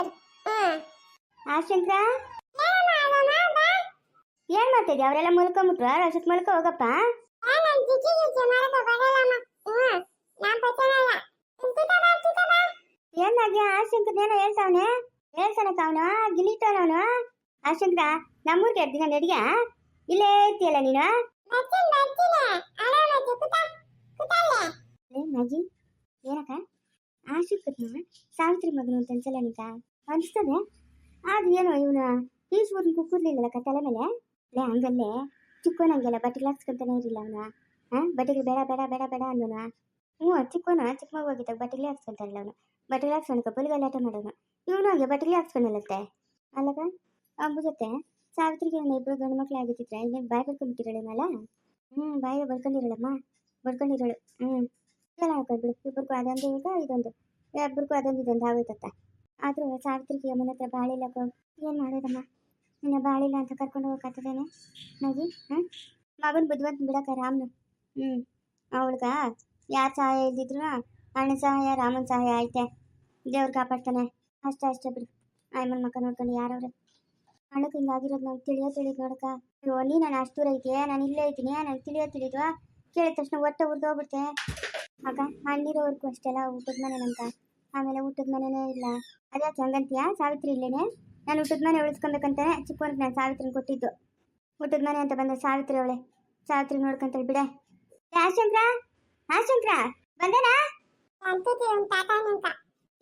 ಆಗೋದು ಹ್ಮ್ ಅದಮ್ಮ ಬಾ ಏನ್ ಮಾಡ್ತಿದ್ಯ? ಅವರೆಲ್ಲ ಮುಲ್ಕೊಂಬಿಟ್ರ. ರಸಕ್ ಮಲ್ಕ, ಹೋಗಪ್ಪ. ಏನಾಗ್ಯ ಆಶಂಕರ್ ಏನೋ ಹೇಳ್ತಾವನೆ. ಹೇಳ್ತಾನಕ್ಕ ಅವನು. ಗಿಲಿತಾನವನು ಆಶಂಕ್ರ ನಮ್ಮೂರ್ಗೆ ದಿನ ನಡಿಯ? ಇಲ್ಲೇ ಇರ್ತೀಯಲ್ಲ ನೀನು? ಮಗಿ ಏನಕ್ಕ? ಆಶಂಕರ್ನ ಸಾವಿತ್ರಿ ಮಗನು ಅಂತ ಅನ್ಸಲ್ಲ ನಿಂಕ ಅನ್ಸ್ತದೆ ಆದ್ರೆ ಏನೋ, ಇವನು ಈಶ್ವರನ್ ಕುಕ್ಕರ್ಲಿಲ್ಲಕ್ಕ ತಲೆ ಮೇಲೆ? ಲೇ, ಹಂಗಲ್ಲೇ. ಚಿಕ್ಕೋನಂಗೆಲ್ಲ ಬಟ್ಟೆಗಳು ಹಾಕ್ಸ್ಕೊಂತಾನೆ ಇರಲಿಲ್ಲ ಅವನ. ಹಾಂ ಬಟ್ಟೆಗಳು ಬೇಡ ಬೇಡ ಬೇಡ ಬೇಡ ಅನ್ನೋನ. ಹ್ಞೂ ಚಿಕ್ಕೋನ ಚಿಕ್ಕ ಮಗು ಹೋಗಿದ್ದಾಗ ಬಟ್ಟೆಗಳೇ ಹಾಕ್ಸ್ಕೊಂತಾರಲ್ಲ ಅವನು. ಬಟ್ಟೆಗಳು ಹಾಕ್ಸ್ಕೊಳಕ ಆಟ ಮಾಡೋನು. ಇವನು ಹಾಗೆ ಬಟ್ಟೆಗಳೇ ಹಾಕ್ಸ್ಕೊಂಡಲ್ಲಂತೆ? ಅಲ್ಲಗ ಅಂಬು ಜೊತೆ. ಸಾವಿತ್ರಿಗೆ ಅವನ ಇಬ್ಬರು ಗಂಡು ಮಕ್ಳು ಆಗಿಬಿಟ್ಟಿದ್ರೆ ಇನ್ನೇನು ಬಾಯಿ ಬಡ್ಕೊಂಡ್ಬಿಟ್ಟಿರೋಳೇನಲ್ಲ ಹ್ಞೂ ಬಾಯಿಗೆ ಬಡ್ಕೊಂಡಿರೋಳಮ್ಮ ಬಡ್ಕೊಂಡಿರೋಳು ಹ್ಞೂ. ಎಲ್ಲ ಹಾಕೊಂಡ್ಬಿಡು ಇಬ್ಬರಿಗೂ ಅದೊಂದು ಈಗ ಇದೊಂದು. ಇಬ್ಬರಿಗೂ ಅದೊಂದು ಇದೊಂದು. ಆಗೋಯ್ತತ್ತ ಆದರೂ ಸಾವಿತ್ರಿಗೆ ಅಮ್ಮನ ಹತ್ರ ಬಾಳಿಲ್ಲ ಏನು ಮಾಡೋದಮ್ಮ? ನಿನ್ನ ಬಾಳಿಲ್ಲ ಅಂತ ಕರ್ಕೊಂಡು ಹೋಗಕ್ಕತ್ತದೇನೆ ನಗಿ ಹಾಂ? ಮಗನ ಬುದ್ಧಿವಂತ ಬಿಡಕ್ಕ ರಾಮನು. ಹ್ಞೂ ಅವಳ್ಗ ಯಾರ ಸಹಾಯ ಇದ್ದಿದ್ರು ಅಣ್ಣ ಸಹಾಯ, ರಾಮನ ಸಹಾಯ ಐತೆ. ದೇವ್ರು ಕಾಪಾಡ್ತಾನೆ. ಅಷ್ಟೇ ಅಷ್ಟೇ ಬಿಡು. ಆಯ್ಮನ್ ಮಕ್ಕ ನೋಡ್ಕೊಂಡು ಯಾರವ್ರೆ? ಅಣ್ಣಕ್ಕೆ ಹಿಂಗಾಗಿರೋದು ನಂಗೆ ತಿಳಿಯೋ ತಿಳಿದು ನೋಡಕ್ಕ. ಅಯ್ಯೋ ನೀ ನಾನು ಅಷ್ಟು ದೂರ ಐತೆ ನಾನು ಇಲ್ಲೇ ಇದ್ದೀನಿ. ನನಗೆ ತಿಳಿಯೋ ತಿಳಿದ್ವಾ? ಕೇಳಿದ ತಕ್ಷಣ ಹೊಟ್ಟೆ ಉರ್ದೋಗ್ಬಿಡ್ತೆ ಆಗ ಹಣ್ಣಿರೋವರೆಗೂ ಅಷ್ಟೆಲ್ಲ ಊಟದ ಮನೆ ಆಮೇಲೆ ಊಟದ ಮನೆನೇ ಇಲ್ಲ. ಅದೇ ಹಂಗಂತೀಯಾ? ಸಾವಿತ್ರಿ ಇಲ್ಲೇನೆ? ನಾನು ಊಟದ ಮನೆ ಉಳಿಸ್ಕೊಬೇಕಂತಾನೆ ಚಿಕ್ಕವನಿಗೆ ನಾನು ಸಾವಿತ್ರಿನ ಕೊಟ್ಟಿದ್ದು. ಊಟದ ಮನೆ ಅಂತ ಬಂದ ಸಾವಿತ್ರಿ ಅವಳೆ. ಸಾವಿತ್ರಿ ನೋಡ್ಕೊಂತಾಳೆ ಬಿಡೆ. ಆಶಂಕ್ರ ಆಶಂಕ್ರ ಬಂದೇನಾ? ಅಂತಿದ್ದೆ ಒಂದು ತಾತ ನಿಂತ.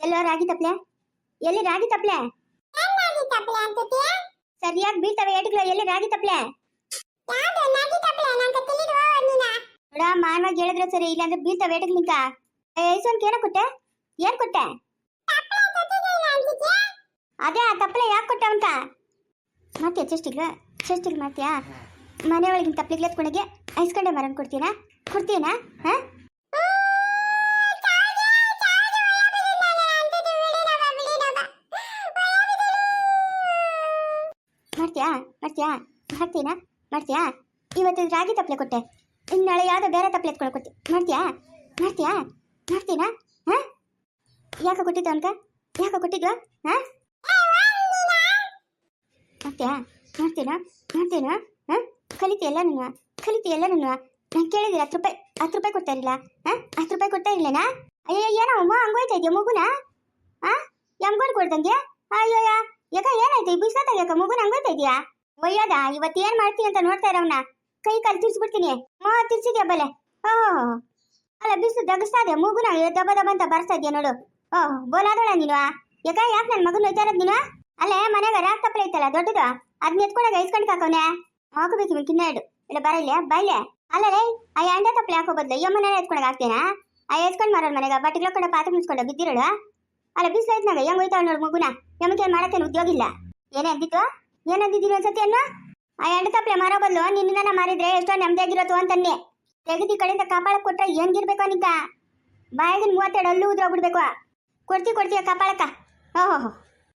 ಎಲ್ಲೋ ರಾಗಿ ತಪ್ಲೆ? ಎಲ್ಲಿ ರಾಗಿ ತಪ್ಲೆ? ಏನಾಗಿ ತಪ್ಪಲೆ ಅಂತಿದ್ದೆ ಸರಿಯಾಗಿ ಬೀಳ್ತವೆ ಏಟುಗಳು ಎಲ್ಲಿ ರಾಗಿ ತಪ್ಲೆ? ಯಾವ್ದು ನಾಗಿ ತಪ್ಪಲೆ ನಂಗೆ ತಿಳಿದ್ವ ನೀನ. ನೋಡ ಮಾನವಾಗಿ ಹೇಳಿದ್ರೆ ಸರಿ ಇಲ್ಲಾಂದ್ರೆ ಬೀಳ್ತವೆ ಏಟುಗಳು ನಿಂಕ ಐಸೋನ್ಗೆ ಏನೋ ಕೊಟ್ಟೆ? ಏನ್ ಕೊಟ್ಟೆ ಅದೇ ಆ ತಪ್ಪಲೆ ಯಾಕೆ ಕೊಟ್ಟೆ ಅಂತ? ಮಾಡ್ತೀಯ ಚೆಸ್ಟಿಗೆ ಚೆಸ್ಟಿಗೆ ಮಾಡ್ತೀಯಾ? ಮನೆ ಒಳಗಿನ ತಪ್ಪಲಿಗೆ ಎತ್ಕೊಂಡೋಗಿ ಐಸ್ಕೊಂಡೆ ಮರನ್ ಕೊಡ್ತೀನಾ ಕೊಡ್ತೀನಾ ಹಾಂ? ಮಾಡ್ತೀಯಾ? ಮಾಡ್ತೀಯಾ? ಮಾಡ್ತೀನಾ ಮಾಡ್ತೀಯಾ? ಇವತ್ತು ರಾಗಿ ತಪ್ಪಲೆ ಕೊಟ್ಟೆ. ಇನ್ನು ನಾಳೆ ಯಾವುದೋ ಬೇರೆ ತಪ್ಪಲೆ ಎತ್ಕೊಂಡು ಕೊಡ್ತಿ ಮಾಡ್ತೀಯಾ? ಮಾಡ್ತೀಯಾ? ಮಾಡ್ತೀನಾ ಹಾಂ? ಯಾಕೆ ಕೊಟ್ಟಿದ್ದ ಅವನ್ಕ ಯಾಕೆ ಕೊಟ್ಟಿದ್ದು ಹಾಂ? ಮಾಡ್ತೀಯಾ? ಮಾಡ್ತೀನಾ? ಮಾಡ್ತೀನಾ? ಹಾಂ? ಕಲಿತೀಯಲ್ಲ ನೀನು? ಕಲಿತೀಯಲ್ಲ ನೀನು? ನಾನು ಕೇಳಿದ್ರೆ ಹತ್ತು ರೂಪಾಯಿ ಹತ್ತು ರೂಪಾಯಿ ಕೊಡ್ತಾ ಇರಲಿಲ್ಲ. ಹಾಂ? ಹತ್ತು ರೂಪಾಯಿ ಕೊಡ್ತಾ ಇರಲಿಲ್ಲನಾ ಅಯ್ಯೋ ಏನೋ ಅಮ್ಮ ಹಂಗೋಯ್ತಾ ಇದೆಯಾ ಮಗುನ? ಹಾಂ? ಎಮ್ಗೋಡ್ ಕೊಡ್ದಂಗೆ ಅಯ್ಯೋ ಯಾಕ ಏನಾಯ್ತು? ಈ ಯಾಕ ಮಗುನ ಹಂಗೋಯ್ತಾ ಇದೆಯಾ? ಒಯ್ಯೋದ, ಇವತ್ತು ಏನು ಮಾಡ್ತೀನಿ ಅಂತ ನೋಡ್ತಾ ಇರೋವನ್ನ ಕೈ ಕಾಲು ತಿರ್ಸ್ಬಿಡ್ತೀನಿ. ಮಾ, ತಿರ್ಸಿದ್ಯಾ ಬಲೆ? ಓಹ್! ಅಲ್ಲ, ಬಿಸಿಲು ದಗಸ್ತಾ ಇದೆ ಮೂಗುನ? ದಬ ದಬ ಅಂತ ಬರ್ತಾ ಇದೆಯಾ ನೋಡು. ಓಹ್ ಬೋಲಾದೋಳ ನೀನು ಯಾಕ, ಯಾಕೆ ನನ್ನ ಮಗನ ಒಯ್ತಾ ಇರೋದು ನೀನು? ಅಲ್ಲೇ ಮನೆಗೆ ರಾಕ್ ತಪ್ಪಲೆ ಐತಲ್ಲ, ದೊಡ್ಡದು? ಅದನ್ನ ಎತ್ಕೊಂಡಾಗ ಐಸ್ಕೊಂಡು ಹಾಕವನೆ ಹಾಕಬೇಕು ಇವ್ ಕಿನ್ನಾಡು ಇಲ್ಲ ಬರಲ್ಲ ಬಾಯ್ಲೆ ಅಲ್ಲೇ ಆ ಎಂಡ ತಪ್ಪಲೆ ಹಾಕೋ ಬದ್ಲು ಮನೆ ಎತ್ಕೊಂಡಾಗ ಹಾಕ್ತೇನಾ? ಆ, ಎತ್ಕೊಂಡು ಮಾರೋನ್ ಮನೆಗ ಬಟ್ಟೆಗಳ ಕೊಂಡ ಪಾತ್ರೆ ಮುಚ್ಕೊಂಡು ಬಿದ್ದಿರೋಳು? ಅಲ್ಲ, ಬಿಸಿಲು ಐತ್ನಾಗ ಹೆಂಗ್ ಹೋಯ್ತಾವ ನೋಡು ಮಗುನ? ನಮಗೆ ಮಾಡಕ್ಕೇನು ಉದ್ಯೋಗ ಇಲ್ಲ? ಏನೇ ಅಂದಿತ್ತು ಏನಂದಿದ್ದೀನಿ ಒಂದ್ಸತಿ ಅನ್ನ? ಆ ಎಂಡ ತಪ್ಪಲೆ ಮಾರೋ ಬದಲು ನಿನ್ನ ಮಾರಿದ್ರೆ ಎಷ್ಟೋ ನೆಮ್ಮದಿ ಆಗಿರೋದು ಅಂತನ್ನೆ. ತೆಗೆದು ಈ ಕಡೆಯಿಂದ ಕಾಪಾಳಕ್ ಕೊಟ್ರೆ ಹೆಂಗಿರ್ಬೇಕು ಅನಿಕ ಬಾಯಿಗಿನ ಮೂವತ್ತೆರಡು ಅಲ್ಲೂ ಉದ್ರೋಗ್ಬಿಡ್ಬೇಕು. ಕೊಡ್ತಿ ಪಾಳಕ್ಕ. ಓಹ್ ಓಹೋ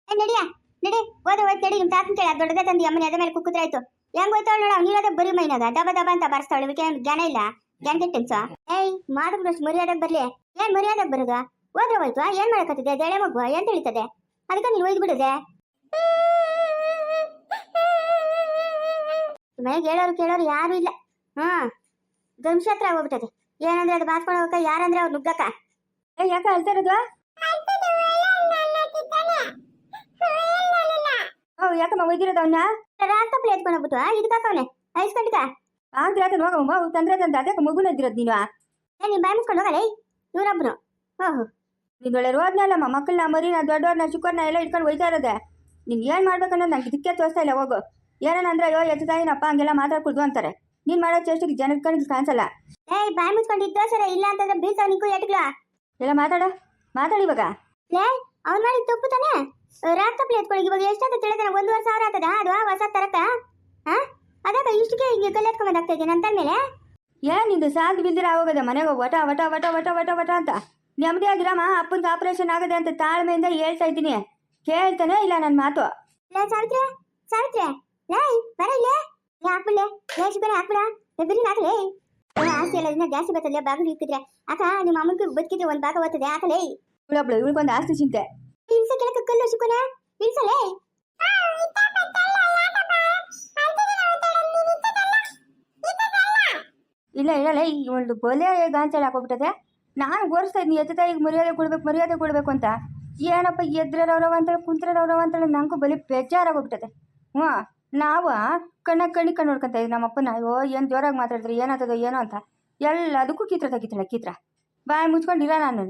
ಏ, ನಡಿಯ, ನಡಿ. ಓದೋ ಓದ್ ನಡಿ ನಿಮ್ಮ ತಾತನ ಕೇಳಿ. ದೊಡ್ಡದ ತಂದಿ ಅಮ್ಮನ ಅದ ಮೇಲೆ ಕುಕ್ಕುದ್ರಾಯ್ತು ಹೆಂಗ್ ಹೋಯ್ತಾಳ ನೋಡ ನೀರೋದ ಬರಿ ಮೈನಾಗ. ದಬ ದಬ ಅಂತ ಬರ್ಸ್ತಾವಳು ಇವಕ್ಕೆ ಜ್ಞಾನ ಇಲ್ಲ? ಜ್ಞಾನ ಕೆಟ್ಟನ್ಸ? ಏಯ್ ಮಾಡಿದ್ರು ಅಷ್ಟು ಮರ್ಯಾದಾಗ ಬರ್ಲಿ. ಏನ್ ಮರ್ಯಾದಾಗ ಬರೋದು? ಹೋದ್ರೆ ಹೋಯ್ತು ಏನ್ ಮಾಡಕತ್ತಿದೆ ದೇಳೆ ಮಗು ಏನ್ ತಿಳಿತದೆ ಅದಕ್ಕೆ ನೀನು ಒಯ್ದು ಬಿಡದೆ? ಮನೆಗೆ ಹೇಳೋರು ಕೇಳೋರು ಯಾರು ಇಲ್ಲ. ಹಾ ಧ್ವಂಸ ಹತ್ರ ಹೋಗ್ಬಿಟ್ಟದೆ. ಏನಂದ್ರೆ ಅದು ಬಾಸ್ಕೊಂಡು ಹೋಗಕ್ಕ ಯಾರಂದ್ರೆ ಅವ್ರು ನುಗ್ಗಕ್ಕ. ಯಾಕೆ ಅಳ್ತಾ ಇರೋದು? ಯಾಕಮ್ಮ ಒಯ್ದಿರೋದು ಅವನ್ನ ರಾಸ್ತಪ್ಲೆ ಎತ್ಕೊಂಡು ಹೋಗ್ಬಿಟ್ಟು ಇದಕ್ಕಾಕವನೆ ಐಸ್ಕೊಂಡಿಕ ಆದ್ರೆ ಆತ ಹೋಗಮ್ಮ ತಂದ್ರೆ ತಂದ ಅದಕ್ಕೆ ಮಗುನ ಇದ್ದಿರೋದು ನೀನು. ನೀನ್ ಬಾಯ್ ಮುಸ್ಕೊಂಡು ಹೋಗಲೇ? ಇವರೊಬ್ರು. ಓಹೋ. ನೀನು ಒಳ್ಳೆ ರೋದ್ನಲ್ಲಮ್ಮ ಮಕ್ಕಳನ್ನ ಮರಿನ ದೊಡ್ಡವ್ರನ್ನ ಚಿಕ್ಕವ್ರನ್ನ ಎಲ್ಲ ಇಟ್ಕೊಂಡು ಒಯ್ತಾ ಇರೋದೆ. ನೀನು ಏನು ಮಾಡ್ಬೇಕನ್ನೋದು ನಂಗೆ ಇದಕ್ಕೆ ತೋರಿಸ್ತಾ ಇಲ್ಲ ಹೋಗು. ಏನಂದ್ರೆ ಅಯ್ಯೋ ಎತ್ತು ತಾಯಿನಪ್ಪ ಹಂಗೆಲ್ಲ ಮಾತಾಡ್ಕೊಡ್ದು ಅಂತಾರೆ. ನೀನ್ ಮಾಡೋ ಚೇಷ್ಟಿಗೆ ಜನಕ್ಕೆ ಕಣ್ಣಿಗೆ ಕಾಣಿಸಲ್ಲ. ಏಯ್ ಬಾಯ್ ಮುಚ್ಕೊಂಡು ಇದ್ದೋ ಸರ ಇಲ್ಲ ಅಂತಂದ್ರೆ ಬೀಳ್ತಾವ ನಿಂಕು ಎಟ್ಗಳ ಎಲ್ಲ ಮಾತಾಡ. ಮಾತಾಡಿ ಇವಾಗ. ಲೇ ಅವ್ನ್ ಮಾಡಿ ತಪ್ಪು ತಾನೆ? ತಪ್ಪಲಿ ಎತ್ಕೊಂಡು ಇವಾಗ ಎಷ್ಟಾದ ತಿಳಿದಾನೆ? ಒಂದೂವರೆ ಸಾವಿರ ಆಗ್ತದ ಅದು ಹೊಸ ತರಕ? ಹಾ? ಅದಕ್ಕ ಇಷ್ಟಕ್ಕೆ ಹಿಂಗೆ ಕಲ್ಲು ಎತ್ಕೊಂಡ್ ಆಗ್ತಾ ಇದ್ದೀನಿ ಅಂತ ಮೇಲೆ ಏನ್ ನಿಂದು ಸಾಂದ್ ಬಿದ್ದಿರ ಆಗೋಗದೆ? ಮನೆಗೆ ವಟ ವಟ ವಟ ವಟ ವಟ ವಟ ಅಂತ. ನೆಮ್ಮದಿ ಆಗಿರಮ್ಮ ಅಪ್ಪನಿಗೆ ಆಪರೇಷನ್ ಆಗದೆ ಅಂತ ತಾಳ್ಮೆಯಿಂದ ಹೇಳ್ತಾ ಇದ್ದೀನಿ. ಕೇಳ್ತಾನೆ ಇಲ್ಲ ನನ್ನ ಮಾತು. ಲೇ ಸಾವಿತ್ರೆ ಸಾವಿತ್ರೆ ಲೇ ಬರ ಇಲ್ಲೇ. ಲೇ ಹಾಕ್ಬಿಡ್ಲೆ. ಲೇ ಶಿಬರ ಹಾಕ್ಬಿಡ. ಬಿರಿನ ಹಾಕ್ಲೇ. ಆಸ್ತಿ ಎಲ್ಲ ಜಾಸ್ತಿ ಬರ್ತದೆ. ಬಾಗಿಲು ಇಕ್ಕಿದ್ರೆ ಅಕ್ಕ ನಿಮ್ಮ ಅಮ್ಮನ್ಗೆ ಬದುಕಿದ್ರೆ ಒಂದು ಭಾಗ ಬರ್ತದೆ ಹಾಕಲೇ. ಇವಳೊಬ್ಳು ಇವಳಿಗೊಂದು ಆಸ್ತಿ ಚಿಂತೆ. ಇಲ್ಲ ಕಲ್ಲು ಶಿಕೋನ ಇಲ್ಲ ಈ ಒಂದು ಬಲೆ ಗಾಂಚಲ್ ಹಾಕೋಬಿಟ್ಟದೆ. ನಾನು ಓರಿಸ್ತಾ ಇದ್ದೀನಿ ಎತ್ತ ತಾಯಿಗೆ ಮರ್ಯಾದೆ ಕೊಡ್ಬೇಕು ಮರ್ಯಾದೆ ಕೊಡ್ಬೇಕು ಅಂತ. ಏನಪ್ಪ ಎದ್ರೆ ರವ್ರವ ಅಂತೇಳಿ ಕುಂತ್ರೆ ರವ್ರವ ಅಂತೇಳಿ ನಂಗೂ ಬಲಿ ಬೇಜಾರಾಗೋಗ್ಬಿಟ್ಟದೆ. ಹ್ಞೂ ನಾವು ಕಣ್ಣ ಕಣ್ಣಿ ಕಣ್ಣು ನೋಡ್ಕೊಂತ ಇದ್ವಿ ನಮ್ಮಪ್ಪನ. ಅಯ್ಯೋ ಏನು ಜೋರಾಗಿ ಮಾತಾಡಿದ್ರೆ ಏನಾಗ್ತದೋ ಏನೋ ಅಂತ. ಎಲ್ಲದಕ್ಕೂ ಕಿತ್ರ ತೆಗಿತಾಳೆ ಕಿತ್ರ. ಬಾಯಿ ಇಲ್ಲ ನಾನು.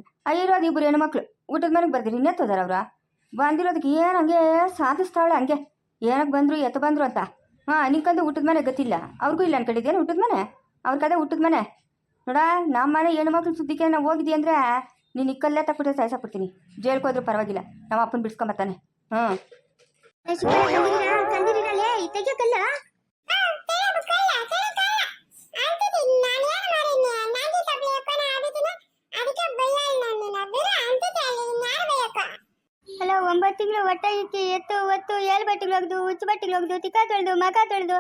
ಇರೋದು ಇಬ್ಬರು ಹೆಣ್ಮಕ್ಳು. ಊಟದ ಮನೆಗೆ ಬರ್ದಿರಿ ಇನ್ನೆತ್ತೋದಾರ ಅವ್ರ. ಬಂದಿರೋದಕ್ಕೆ ಏನು ಹಂಗೆ ಸಾಧಿಸ್ತಾವಳೆ ಹಂಗೆ. ಏನಕ್ಕೆ ಬಂದರು ಎತ್ತ ಬಂದರು ಅಂತ. ಹಾಂ ನಿಂಕಂದು ಊಟದ ಮನೆ ಗೊತ್ತಿಲ್ಲ. ಅವ್ರಿಗೂ ಇಲ್ಲ ಅನ್ಕೊಂಡಿದ್ದೇನು ಊಟದ ಮನೆ? ಅವ್ರ ಕದೇ ಊಟದ ಮನೆ. ನೋಡ ನಮ್ಮ ಮನೆ ಹೆಣ್ಮಕ್ಳು ಸುದ್ದಿಗೆ ನಾವು ಹೋಗಿದ್ದೀ ಅಂದರೆ ನೀನು ಇಕ್ಕಲ್ಲೇ ತಕ್ಬಿಟ್ಟು ಸಾಯಿಸಾಕ್ಬಿಡ್ತೀನಿ. ಜೈಲ್ಗೆ ಹೋದ್ರೂ ಪರವಾಗಿಲ್ಲ. ನಮ್ಮ ಅಪ್ಪನ ಬಿಡ್ಸ್ಕೊಂಬತ್ತಾನೆ ಹ್ಞೂ ಕಲ್ದಿರಲೇ ತೆಗಿಯ ಕಲ್ಲ ಅಲ್ಲ ಒಂಬತ್ತು ತಿಂಗಳು ಒಟ್ಟ ಇಕ್ಕಿ, ಎತ್ತು, ಒತ್ತು, ಎಲ್ ಬಟ್ಟೆಗಳು ಒಗ್ದು ಹುಚ್ಚು ಬಟ್ಟೆಗಳು ಒಗ್ದು, ತಿಕ್ಕ ತೊಳೆದು ಮಕ ತೊಳೆದು.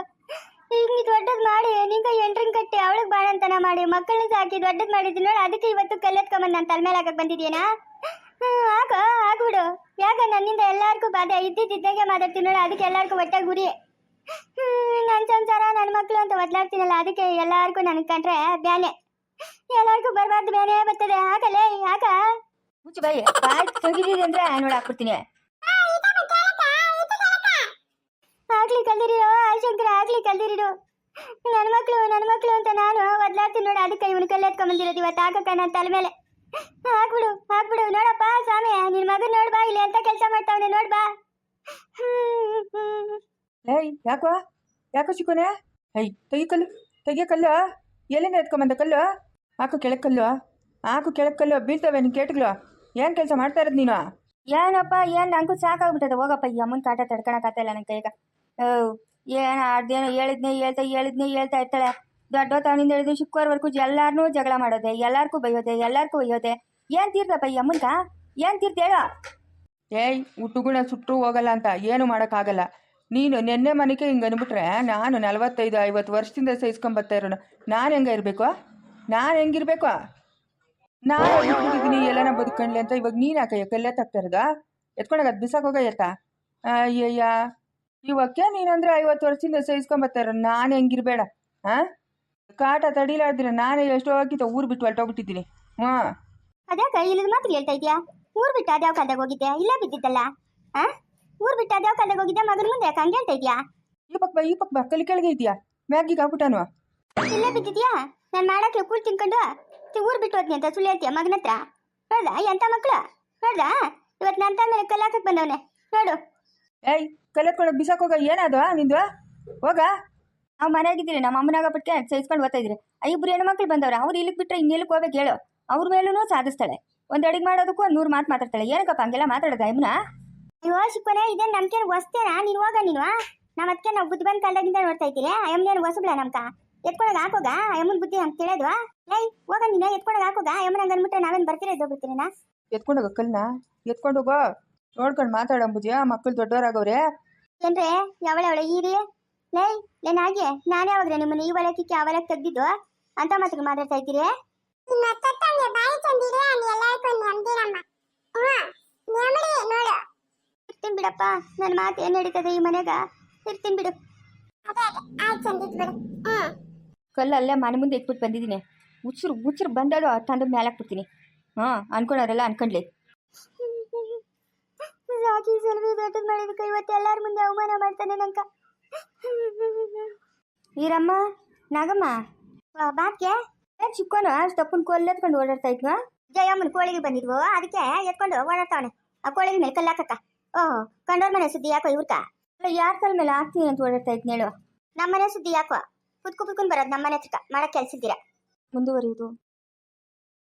ಹಿಂಗ್ ದೊಡ್ಡದ್ ಮಾಡಿ, ನಿಂಗ ಎಂಟ್ರನ್ ಕಟ್ಟಿ ಅವಳಿಗೆ ಬಾಣಂತನ ಮಾಡಿ ಮಕ್ಕಳನ್ನ ಸಾಕಿ ದೊಡ್ಡದ್ ಮಾಡಿದ್ವಿ ನೋಡಿ, ಅದಕ್ಕೆ ಇವತ್ತು ಕಲ್ಲೆತ್ಕೊಂಬಂದು ನಾನು ತಲೆ ಮೇಲೆ ಹಾಕಕ್ ಬಂದಿದ್ದೀನಾ ಹಾಕೋ, ಹಾಕ್ಬಿಡು. ಯಾಕ ನನ್ನಿಂದ ಎಲ್ಲಾರ್ಗೂ ಬಾಧೆ? ಇದ್ದಿದ್ದಂಗೆ ಮಾತಾಡ್ತೀನಿ ನೋಡಿ, ಅದಕ್ಕೆ ಎಲ್ಲಾರ್ಗೂ ಒಟ್ಟ ಗುರಿ. ನನ್ನ ಸಂಸಾರ ನನ್ನ ಮಕ್ಕಳು ಅಂತ ಒದ್ಲಾಡ್ತೀನಲ್ಲ, ಅದಕ್ಕೆ ಎಲ್ಲಾರ್ಗೂ ನನಗೆ ಕಂಡ್ರೆ ಬ್ಯಾನೆ. ಎಲ್ಲಾರ್ಗೂ ಬರಬಾರ್ದು, ಬ್ಯಾನೆ ಬರ್ತದೆ. ಹಾಕಲೇ, ಹಾಕ. ಮುಚ್ಚು ಬಾಯಿ ಬಾಯಿ ತೆಗಿದಿದೆ ಅಂದ್ರೆ ನೋಡಿ ಹಾಕ್ಬಿಡ್ತೀನಿ. ಆಗ್ಲಿ ಕಲ್ದಿರಿರೋ ಶಂಕರ ಆಗ್ಲಿ ಕಲ್ದಿರಿರು ನನ್ನ ಮಕ್ಕಳು ನನ್ನ ಮಕ್ಕಳು ಅಂತ ನಾನು ಒದ್ಲಾಡ್ತೀನಿ ನೋಡಿ ಅದಕ್ಕೆ ಇವನು ಕಲ್ಲು ಎತ್ಕೊಂಬಂದಿರೋದು ಇವತ್ತು. ಹಾಕಕ್ಕ ನನ್ನ ತಲೆ ಮೇಲೆ. ಹಾಕ್ಬಿಡು ಹಾಕ್ಬಿಡು. ನೋಡಪ್ಪ ಸ್ವಾಮಿ ನಿನ್ ಮಗನ್ ನೋಡ್ಬಾ ಇಲ್ಲಿ ಎಂತ ಕೆಲಸ ಮಾಡ್ತಾವನೆ ನೋಡ್ಬಾ ಏಯ್ ಯಾಕೋ? ಯಾಕೋ ಚಿಕ್ಕೋನೆ? ಏಯ್ ತೆಗಿ ಕಲ್ಲು ತೆಗಿಯ ಕಲ್ಲು. ಎಲ್ಲಿಂದ ಎತ್ಕೊಂಬಂದ ಕಲ್ಲು? ಹಾಕು ಕೆಳಕಲ್ಲು ಹಾಕು ಕೆಳಗೆ ಕಲ್ಲು. ಬೀಳ್ತವೆ ನಿನ್ ಕೇಟ್ಗಳು. ಏನು ಕೆಲಸ ಮಾಡ್ತಾ ಇರೋದು ನೀನು? ಏನಪ್ಪ ಏನ್? ನಂಗೂ ಸಾಕಾಗ್ಬಿಟ್ಟದ. ಹೋಗಪ್ಪ ಈ ಅಮ್ಮನ ಕಾಟ ತಡ್ಕೊಳಕ್ಕಾಗ್ತಾ ಇಲ್ಲ ನನ್ನ ಕೈಗ ಏನು ಅದೇನೋ ಹೇಳಿದ್ನೆ, ಹೇಳ್ತಾ ಹೇಳಿದ್ನೆ, ಹೇಳ್ತಾ ಇರ್ತಾಳೆ. ದೊಡ್ಡ ತಾವಿನಿಂದ ಹಿಡಿದು ಶುಕ್ರವರೆಗೂ ಎಲ್ಲಾರನ್ನೂ ಜಗಳ ಮಾಡೋದೆ, ಎಲ್ಲಾರ್ಗೂ ಬೈಯೋದೆ, ಎಲ್ಲರಿಗೂ ಒಯ್ಯೋದೆ. ಏನ್ ತೀರ್ತಪ್ಪ ಈ ಅಮ್ಮನ್ಗ ಏನು ತೀರ್ತ ಏಯ್, ಹುಟ್ಟುಗುಣ ಸುಟ್ಟರು ಹೋಗಲ್ಲ ಅಂತ ಏನು ಮಾಡೋಕ್ಕಾಗಲ್ಲ. ನೀನು ನಿನ್ನೆ ಮನೆಗೆ ಹಿಂಗೆ ಅಂದ್ಬಿಟ್ರೆ ನಾನು ನಲವತ್ತೈದು, ಐವತ್ತು ವರ್ಷದಿಂದ ಸಹಿಸ್ಕೊಂಬತ್ತಾ ಇರೋಣ ನಾನು ಹೆಂಗ ಇರಬೇಕು? ನಾನು ಹೆಂಗಿರ್ಬೇಕು ನಾನು ಹುಟ್ಟಿದ್ದೀನಿ ಎಲ್ಲನ ಬದುಕೊಂಡ್ಲಿ ಅಂತ ಇವಾಗ ನೀನು ಯಾಕೆ ಕಲ್ಲೆ ತಗ್ತಾ ಇರೋದಾ? ಎತ್ಕೊಂಡಾಗ ಅದು ಬಿಸಾಕೋಗ ಎತ್ತ ಅಯ್ಯಯ್ಯ. ಇವಕ್ಕೆ ನೀನಂದ್ರೆ ಐವತ್ತು ವರ್ಷದಿಂದ ಸಹಿಸ್ಕೊಂಬರ್ತಾ ಇರೋ ನಾನು ಹೆಂಗಿರ್ಬೇಡ ಹಾಂ ಕಾಟ ತಡಿಲಾರ್ದಿರ ನಾನೇ ಎಷ್ಟೋ ಹಾಕಿತ ಊರು ಬಿಟ್ಟು ಹೊರಟೋಗ್ಬಿಟ್ಟಿದ್ದೀನಿ. ಹ್ಞೂ ಅದ್ಯಾಕ ಇಲ್ಲದ ಮಾತ್ರ ಹೇಳ್ತಾ ಇದ್ಯಾ? ಊರ್ ಬಿಟ್ಟು ಅದ್ಯಾವ ಕಾಲದಾಗ ಹೋಗಿದ್ದೆ? ಇಲ್ಲ ಬಿದ್ದಿದ್ದಲ್ಲ ಆ? ಊರ್ ಬಿಟ್ಟು ಅದ್ಯಾವ ಕಾಲದಾಗ ಹೋಗಿದ್ದೆ? ಮಗನ ಮುಂದೆ ಯಾಕೆ ಹಂಗೆ ಹೇಳ್ತಾ ಇದ್ಯಾ? ಈ ಪಕ್ಕ ಬಾ ಈ ಪಕ್ಕ ಬಾ ಕಲಿ ಕೆಳಗೆ ಇದೆಯಾ? ಮ್ಯಾಗಿಗೆ ಹಾಕ್ಬಿಟ್ಟಾನು? ಇಲ್ಲೇ ಬಿದ್ದಿದ್ಯಾ? ನಾನು ಮಾಡಕ್ಕೆ ಕೂಳು ತಿನ್ಕೊಂಡು ತಿ- ಊರ್ ಬಿಟ್ಟು ಹೋದ್ನಿ ಅಂತ ಸುಳ್ಳು ಹೇಳ್ತೀಯ ಮಗನ ಹತ್ರ? ನೋಡ್ದ ಎಂತ ಮಕ್ಳು? ನೋಡ್ದ ಇವತ್ತು ನನ್ನ ಮೇಲೆ ಕಲ್ಲಾಕಕ್ಕೆ ಬಂದವನೆ. ನೋಡು. ಏಯ್ ಕಲೆತ್ಕೊಂಡು ಬಿಸಾಕೋಗ ಏನದು ನಿಂದು? ಹೋಗ. ನಾವು ಮನೆಯಾಗಿದ್ದೀರಿ ನಮ್ಮ ಅಮ್ಮನಾಗ ಪಟ್ಟಿಗೆ ಸಹಿಸ್ಕೊಂಡು ಓದ್ತಾ ಇದ್ರಿ ಇಬ್ರು ಹೆಣ್ಮಕ್ಳು ಬಂದವ್ರೆ ಅವ್ರು ಇಲ್ಲಿಗೆ ಬಿಟ್ಟರೆ ಇನ್ನೆಲ್ಲಿಗೆ ಹೋಗ್ಬೇಕು ಹೇಳು. ಅವ್ರ ಮೇಲೂ ಸಾಧಿಸ್ತಾಳೆ. ಒಂದು ಅಡಿಗೆ ಮಾಡೋದಕ್ಕೂ ಒಂದು ನೂರು ಮಾತು ಮಾತಾಡ್ತಾಳೆ. ಏನಕ್ಕಪ್ಪ ಹಂಗೆಲ್ಲ ಮಾತಾಡೋದ ಇಮ್ನ ಅಯ್ಯೋ ಶಿಪ್ಪನೆ ಇದೇ ನಮ್ಗೇನು ಹೊಸ್ತೇನಾ? ನೀನು ಹೋಗ ನೀನು. ನಮ್ಮ ಅದಕ್ಕೆ ನಾವು ಬುದ್ಧಿ ಬಂದ ಕಾಲದಾಗಿಂದ ನೋಡ್ತಾ ಇದ್ದೀರಿ. ಅಯ್ಯಮ್ಮನೇನು ಹೊಸಬ್ಳ ನಮ್ಕ? ಎತ್ಕೊಳಗ ಹಾಕೋಗ? ಅಯ್ಯಮ್ಮನ ಬುದ್ಧಿ ಅಂತ ತಿಳಿದ್ವಾ ಏಯ್ ಹೋಗ ನೀನು ಎತ್ಕೊಳಗ ಹಾಕೋಗ? ಅಯ್ಯಮ್ಮನ ಹಂಗೆ ಅಂದ್ಬಿಟ್ರೆ ನಾವೇನು ಬರ್ತಿರೋದು ಬಿಡ್ತೀರೇನಾ ಎತ್ಕೊಂಡೋಗ ಕಲ್ನ. ಎತ್ಕೊಂಡೋಗೋ ನೋಡ್ಕೊಂಡು ಮಾತಾಡಂಬುಜಿ ಮಕ್ಕಳು ದೊಡ್ಡವರಾಗವ್ರೆ. ಏನ್ರೆ ಯಾವಳ ಅವಳ ಈರಿ? ಲೇ ಏನಾಗಿ ನಾನೇ ಯಾವಾಗ್ರೆ ನಿಮ್ಮನ್ನ ಈ ಒಳಕಿಕ್ಕೆ ಆ ಒಳಗೆ ತೆಗ್ದಿದ್ದು? ಅಂತ ಮಾತ್ರ ಮಾತಾಡ್ತಾ ಇದ್ದೀರಿ? ಇರ್ತೀನಿ ಬಿಡಪ್ಪ ನನ್ನ ಮಾತು ಏನ್ ನಡೀತದೆ ಈ ಮನೆಗ? ಇರ್ತೀನಿ ಬಿಡು. ಕಲ್ಲು ಅಲ್ಲೇ ಮನೆ ಮುಂದೆ ಇಟ್ಬಿಟ್ಟು ಬಂದಿದ್ದೀನಿ. ಉಸಿರು ಉಸಿರು ಬಂದಳು ತಂದು ಮೇಲೆ ಹಾಕ್ಬಿಡ್ತೀನಿ. ಹಾಂ ಅನ್ಕೊಂಡವ್ರೆಲ್ಲ ಅನ್ಕೊಂಡ್ಲಿ. ಸಾಕಿ ಸೆಲ್ವಿ ದೊಡ್ಡದು ಮಾಡಿದಕ್ಕೆ ಇವತ್ತು ಎಲ್ಲರ ಮುಂದೆ ಅವಮಾನ ಮಾಡ್ತಾನೆ ನಂಕ. ವೀರಮ್ಮ, ನಾಗಮ್ಮ ಏನು ಚಿಕ್ಕೋನು, ಅಷ್ಟು ಕೋಲ್ ಎತ್ಕೊಂಡು ಓಡಾಡ್ತಾ ಇದ್ವಾ? ಜಯಮ್ಮನ ಕೋಳಿಗೆ ಬಂದಿದ್ವು, ಅದಕ್ಕೆ ಎತ್ಕೊಂಡು ಓಡಾಡ್ತಾವನೆ. ಆ ಕೋಳಿಗೆ ಮೇಲೆ ಕಲ್ಲಾಕಕ್ಕ ಓಹ್, ಕಂಡೋರ್ ಮನೆ ಸುದ್ದಿ ಯಾಕೋ ಇವ್ರಕ? ಯಾರ ತಲೆ ಮೇಲೆ ಹಾಕ್ತೀನಿ ಅಂತ ಓಡಾಡ್ತಾ ಇದ್ನ ಹೇಳು. ನಮ್ಮನೆ ಸುದ್ದಿ ಯಾಕೋ? ಕುತ್ಕು ಕುತ್ಕೊಂಡ್ ಬರೋದು ನಮ್ಮನೆ ಹತ್ರಕ ಮಾಡಕ್ ಕೆಲ್ಸಿದ್ದೀರ? ಮುಂದುವರಿಯುವುದು